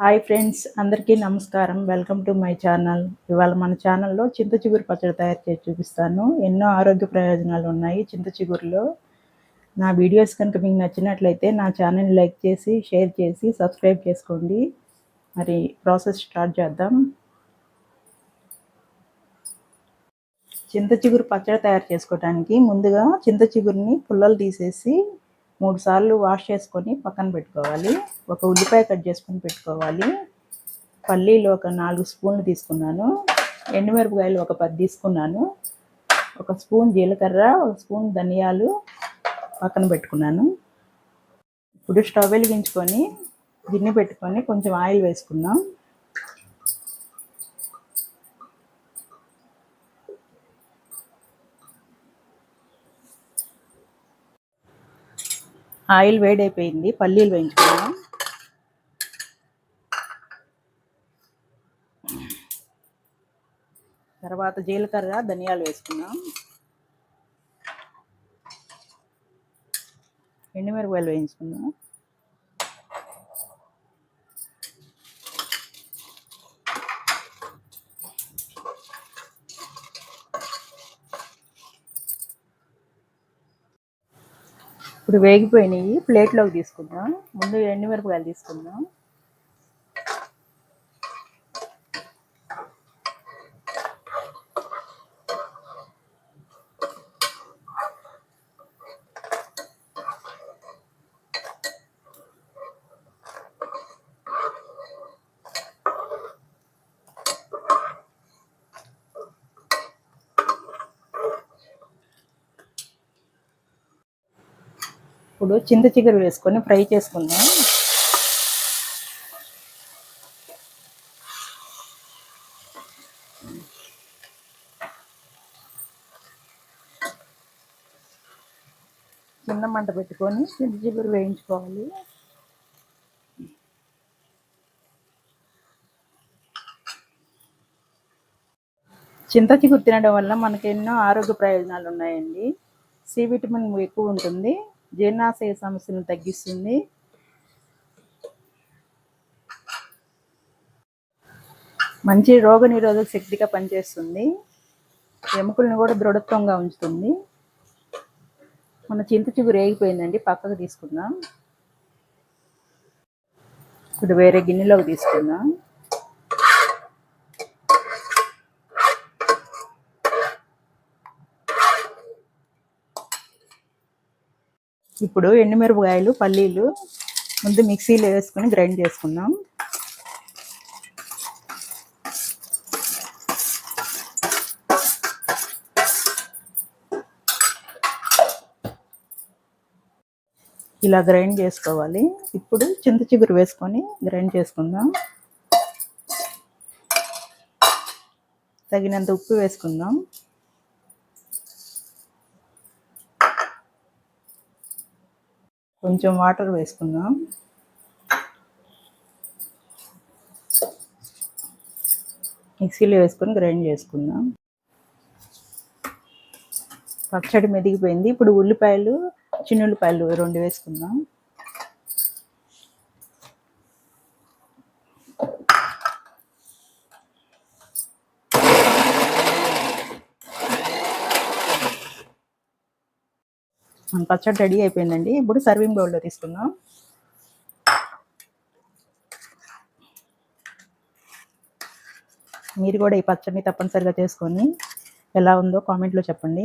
Hi friends అందరికీ నమస్కారం. Welcome to my channel. ఇవాళ మన ఛానల్లో చింత చిగురు పచ్చడి తయారు చేసి చూపిస్తాను. ఎన్నో ఆరోగ్య ప్రయోజనాలు ఉన్నాయి చింత చిగురులో. నా వీడియోస్ కనుక మీకు నచ్చినట్లయితే నా ఛానల్ లైక్ చేసి షేర్ చేసి సబ్స్క్రైబ్ చేసుకోండి. మరి ప్రాసెస్ స్టార్ట్ చేద్దాం. చింత చిగురు పచ్చడి తయారు చేసుకోవడానికి ముందుగా చింత చిగురిని పుల్లలు తీసేసి మూడు సార్లు వాష్ చేసుకొని పక్కన పెట్టుకోవాలి. ఒక ఉల్లిపాయ కట్ చేసుకొని పెట్టుకోవాలి. పల్లీలు ఒక నాలుగు స్పూన్లు తీసుకున్నాను. ఎండుమిరపకాయలు ఒక పది తీసుకున్నాను. ఒక స్పూన్ జీలకర్ర ఒక స్పూన్ ధనియాలు పక్కన పెట్టుకున్నాను. ఇప్పుడు స్టవ్ వెలిగించుకొని గిన్నె పెట్టుకొని కొంచెం ఆయిల్ వేసుకున్నాం ఆయిల్ వేడైపోయింది పల్లీలు వేయించుకున్నాం. తర్వాత జీలకర్ర ధనియాలు వేసుకున్నాం. ఎండుమిరపకాయలు వేయించుకున్నాం. ఇప్పుడు వేగిపోయినాయి. ప్లేట్లోకి తీసుకుందాం. ముందు ఎండుమిరపకాయలు తీసుకుందాం. ఇప్పుడు చింత చిగురు వేసుకొని ఫ్రై చేసుకుందాం. చిన్న మంట పెట్టుకొని చింత చిగురు వేయించుకోవాలి. చింత చిగురు తినడం వల్ల మనకి ఎన్నో ఆరోగ్య ప్రయోజనాలు ఉన్నాయండి. సి విటమిన్ ఎక్కువ ఉంటుంది. జీర్ణాశయ సమస్యలను తగ్గిస్తుంది. మంచి రోగ నిరోధక శక్తిగా పనిచేస్తుంది. ఎముకలను కూడా దృఢత్వంగా ఉంచుతుంది. మన చింత చిగురు రేగిపోయిందండి పక్కకు తీసుకుందాం. ఇప్పుడు వేరే గిన్నెలోకి తీసుకుందాం. ఇప్పుడు ఎండుమిరపకాయలు పల్లీలు ముందు మిక్సీలో వేసుకొని గ్రైండ్ చేసుకుందాం. ఇలా గ్రైండ్ చేసుకోవాలి. ఇప్పుడు చింత చిగురు వేసుకొని గ్రైండ్ చేసుకుందాం. తగినంత ఉప్పు వేసుకుందాం. కొంచెం వాటర్ వేసుకుందాం. మిక్సీలో వేసుకొని గ్రైండ్ చేసుకుందాం. పచ్చడి మెదిగిపోయింది. ఇప్పుడు ఉల్లిపాయలు చిన్న ఉల్లిపాయలు రెండు వేసుకుందాం. మన పచ్చడి రెడీ అయిపోయిందండి. ఇప్పుడు సర్వింగ్ బౌల్లో తీసుకుందాం. మీరు కూడా ఈ పచ్చడిని తప్పనిసరిగా చేసుకొని ఎలా ఉందో కామెంట్లో చెప్పండి.